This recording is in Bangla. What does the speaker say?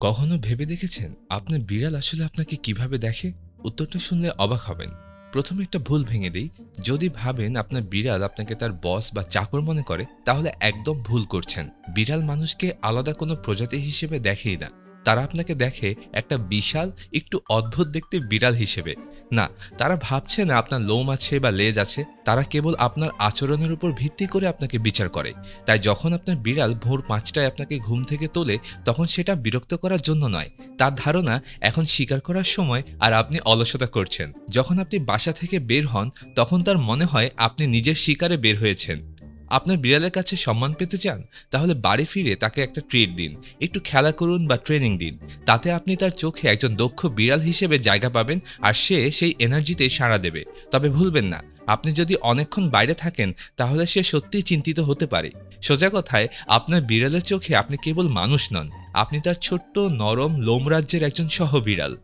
কখনো ভেবে দেখেছেন আপনার বিড়াল আসলে আপনাকে কীভাবে দেখে? উত্তরটা শুনলে অবাক হবেন। প্রথমে একটা ভুল ভেঙে দিই। যদি ভাবেন আপনার বিড়াল আপনাকে তার বস বা চাকর মনে করে, তাহলে একদম ভুল করছেন। বিড়াল মানুষকে আলাদা কোনো প্রজাতি হিসেবে দেখেই না। তারা আপনাকে দেখে একটা বিশাল, একটু অদ্ভুত দেখতে বিড়াল হিসেবে। না, তারা ভাবছে না আপনার লোম আছে বা লেজ আছে, তারা কেবল আপনার আচরণের উপর ভিত্তি করে আপনাকে বিচার করে। তাই যখন আপনার বিড়াল ভোর পাঁচটায় আপনাকে ঘুম থেকে তোলে, তখন সেটা বিরক্ত করার জন্য নয়। তার ধারণা, এখন শিকার করার সময় আর আপনি অলসতা করছেন। যখন আপনি বাসা থেকে বের হন, তখন তার মনে হয় আপনি নিজের শিকারে বের হয়েছেন। আপনার বিড়ালের কাছে সম্মান পেতে চান, তাহলে বাড়ি ফিরে তাকে একটা ট্রিট দিন। একটু খেলা করুন বা ট্রেনিং দিন। তাতে আপনি তার চোখে একজন দক্ষ বিড়াল হিসেবে জায়গা পাবেন আর সে সেই এনার্জিতে সাড়া দেবে। তবে ভুলবেন না, আপনি যদি অনেকক্ষণ বাইরে থাকেন, তাহলে সে সত্যিই চিন্তিত হতে পারে। সোজা কথায়, আপনার বিড়ালের চোখে আপনি কেবল মানুষ নন, আপনি তার ছোট্ট, নরম লোম রাজ্যের একজন সহ বিড়াল